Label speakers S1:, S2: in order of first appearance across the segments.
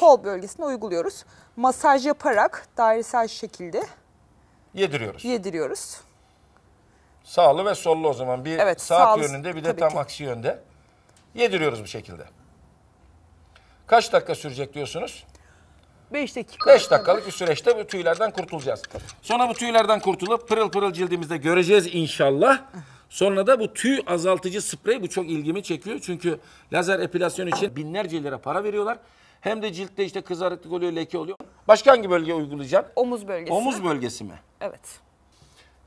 S1: kol bölgesine uyguluyoruz. Masaj yaparak dairesel şekilde
S2: Yediriyoruz.
S1: yediriyoruz.
S2: Sağlı ve sollu o zaman. Bir
S1: Evet,
S2: saat
S1: sağlı-
S2: yönünde bir de
S1: tabii
S2: tam
S1: ki.
S2: aksi yönde. Yediriyoruz bu şekilde. Kaç dakika sürecek diyorsunuz?
S1: 5 dakika.
S2: 5 dakikalık bir süreçte bu tüylerden kurtulacağız. Sonra bu tüylerden kurtulup pırıl pırıl cildimizde göreceğiz inşallah. Sonra da bu tüy azaltıcı sprey bu çok ilgimi çekiyor. Çünkü lazer epilasyon için binlerce lira para veriyorlar. Hem de ciltte işte kızarıklık oluyor, leke oluyor. Başka hangi bölgeye uygulayacaksın?
S1: Omuz bölgesi.
S2: Omuz bölgesi mi?
S1: Evet.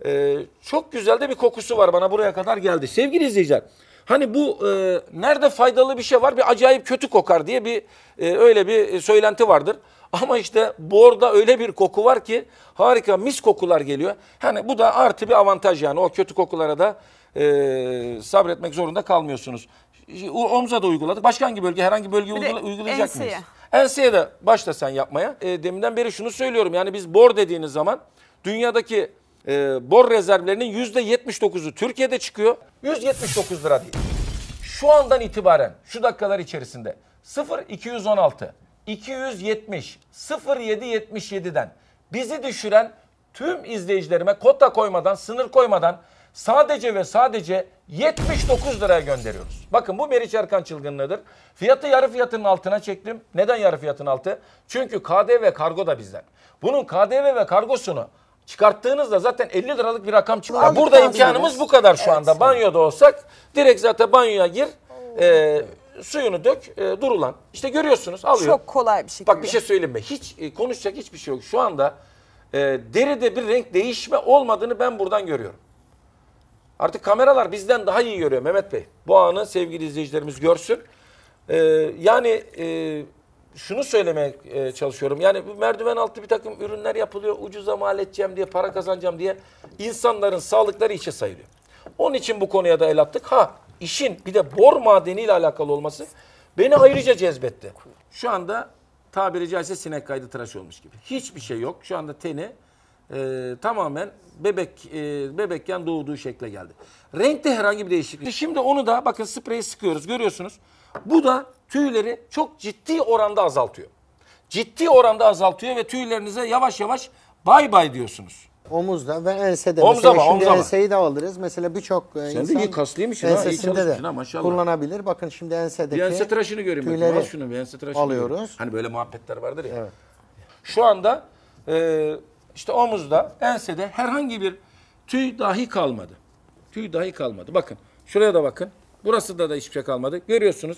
S2: Ee, çok güzel de bir kokusu var bana buraya kadar geldi. Sevgili izleyiciler, hani bu e, nerede faydalı bir şey var bir acayip kötü kokar diye bir e, öyle bir söylenti vardır. Ama işte borda öyle bir koku var ki harika mis kokular geliyor. Hani bu da artı bir avantaj yani o kötü kokulara da e, sabretmek zorunda kalmıyorsunuz. Omza da uyguladık. Başka hangi bölge? Herhangi bölge
S1: Bir de
S2: uygula- uygulayacak
S1: enseye.
S2: mıyız? Enseye de başla sen yapmaya. E, deminden beri şunu söylüyorum. Yani biz bor dediğiniz zaman dünyadaki e, bor rezervlerinin %79'u Türkiye'de çıkıyor. 179 lira değil. Şu andan itibaren şu dakikalar içerisinde 0 216 270 0777'den bizi düşüren tüm izleyicilerime kota koymadan, sınır koymadan sadece ve sadece 79 liraya gönderiyoruz. Bakın bu Meriç Erkan çılgınlığıdır. Fiyatı yarı fiyatının altına çektim. Neden yarı fiyatın altı? Çünkü KDV ve kargo da bizden. Bunun KDV ve kargosunu çıkarttığınızda zaten 50 liralık bir rakam çıkıyor.
S1: Aldık
S2: Burada imkanımız bu kadar şu anda. Banyoda olsak direkt zaten banyoya gir, e, suyunu dök, e, durulan. İşte görüyorsunuz alıyor.
S1: Çok kolay bir şekilde.
S2: Bak bir şey söyleyeyim mi? Hiç e, konuşacak hiçbir şey yok. Şu anda e, deride bir renk değişme olmadığını ben buradan görüyorum. Artık kameralar bizden daha iyi görüyor Mehmet Bey. Bu anı sevgili izleyicilerimiz görsün. E, yani e, şunu söylemeye e, çalışıyorum. Yani bu merdiven altı bir takım ürünler yapılıyor. Ucuza mal edeceğim diye, para kazanacağım diye insanların sağlıkları içe sayılıyor. Onun için bu konuya da el attık. Ha işin bir de bor madeniyle alakalı olması beni ayrıca cezbetti. Şu anda tabiri caizse sinek kaydı tıraş olmuş gibi. Hiçbir şey yok. Şu anda teni e, tamamen bebek e, bebekken doğduğu şekle geldi. Renkte herhangi bir değişiklik. Şimdi onu da bakın spreyi sıkıyoruz görüyorsunuz. Bu da tüyleri çok ciddi oranda azaltıyor. Ciddi oranda azaltıyor ve tüylerinize yavaş yavaş bay bay diyorsunuz.
S3: Omuzda ve ensede.
S2: Omza
S3: Mesela
S2: mı,
S3: şimdi
S2: omza mı?
S3: enseyi de alırız. Mesela birçok e,
S2: de
S3: insan
S2: iyi kaslıymışsın ha, iyi
S3: ensesinde
S2: çalışmışsın
S3: de
S2: ha, maşallah.
S3: kullanabilir. Bakın şimdi
S2: Bir
S3: ensedeki
S2: ense tıraşını göreyim. bakayım.
S3: tüyleri
S2: Al şunu bir ense tıraşını
S3: alıyoruz.
S2: göreyim. Hani böyle muhabbetler vardır ya.
S3: Evet.
S2: Şu anda e, işte omuzda, ensede herhangi bir tüy dahi kalmadı. Tüy dahi kalmadı. Bakın şuraya da bakın. Burası da da hiçbir şey kalmadı. Görüyorsunuz.